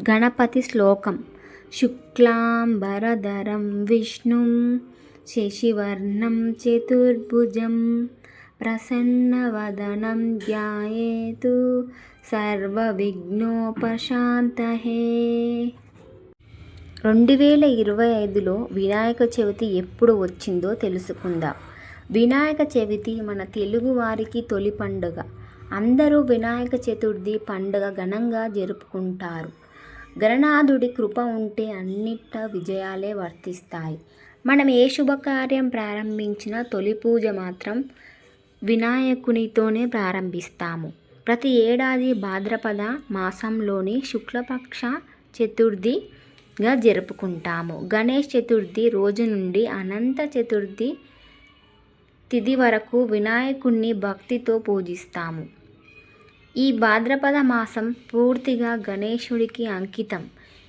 గణపతి శ్లోకం. శుక్లాంబరధరం విష్ణుం శశివర్ణం చతుర్భుజం ప్రసన్నవదనం ధ్యాయేతు సర్వవిఘ్నోపశాంతయే రెండు వేల ఇరవై ఐదులో వినాయక చవితి ఎప్పుడు వచ్చిందో తెలుసుకుందాం. వినాయక చవితి మన తెలుగు వారికి తొలి పండుగ. అందరూ వినాయక చతుర్థి పండుగ ఘనంగా జరుపుకుంటారు. గణనాథుడి కృప ఉంటే అన్నిట విజయాలే వర్తిస్తాయి. మనం ఏ శుభకార్యం ప్రారంభించినా తొలి పూజ మాత్రం వినాయకునితోనే ప్రారంభిస్తాము. ప్రతి ఏడాది భాద్రపద మాసంలోని శుక్లపక్ష చతుర్థిగా జరుపుకుంటాము. గణేష్ చతుర్థి రోజు నుండి అనంత చతుర్థి తిథి వరకు వినాయకుణ్ణి భక్తితో పూజిస్తాము. ఈ భాద్రపద మాసం పూర్తిగా గణేశుడికి అంకితం.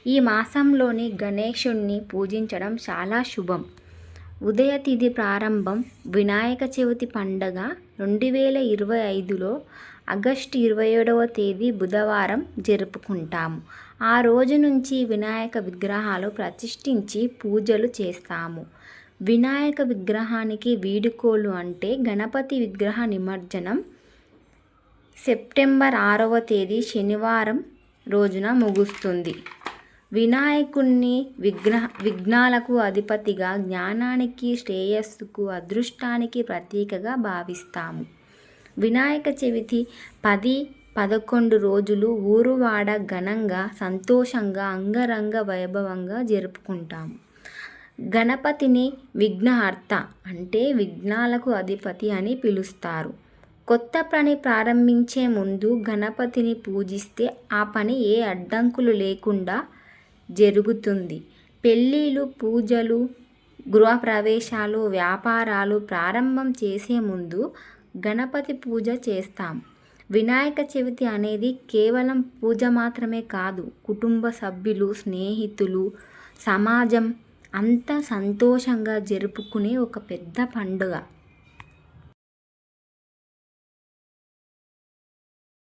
ఈ మాసంలోని గణేశుణ్ణి పూజించడం చాలా శుభం. ఉదయ తిథి ప్రారంభం వినాయక చవితి పండగ రెండు వేల ఇరవై ఐదులో ఆగస్టు ఇరవై ఏడవ తేదీ బుధవారం జరుపుకుంటాము ఆ రోజు నుంచి వినాయక విగ్రహాలు ప్రతిష్ఠించి పూజలు చేస్తాము. వినాయక విగ్రహానికి వీడుకోలు అంటే గణపతి విగ్రహ నిమజ్జనం సెప్టెంబర్ ఆరవ తేదీ శనివారం రోజున ముగుస్తుంది. వినాయకుణ్ణి విగ్రహ విఘ్నాలకు అధిపతిగా జ్ఞానానికి శ్రేయస్సుకు అదృష్టానికి ప్రతీకగా భావిస్తాము. వినాయక చవితి పది పదకొండు రోజులు ఊరువాడ ఘనంగా సంతోషంగా అంగరంగ వైభవంగా జరుపుకుంటాము. గణపతిని విఘ్నహర్త అంటే విఘ్నాలకు అధిపతి అని పిలుస్తారు. కొత్త పని ప్రారంభించే ముందు గణపతిని పూజిస్తే ఆ పని ఏ అడ్డంకులు లేకుండా జరుగుతుంది. పెళ్ళిళ్ళు పూజలు గృహప్రవేశాలు వ్యాపారాలు ప్రారంభం చేసే ముందు గణపతి పూజ చేస్తాం. వినాయక చవితి అనేది కేవలం పూజ మాత్రమే కాదు కుటుంబ సభ్యులు స్నేహితులు సమాజం అంత సంతోషంగా జరుపుకునే ఒక పెద్ద పండుగ.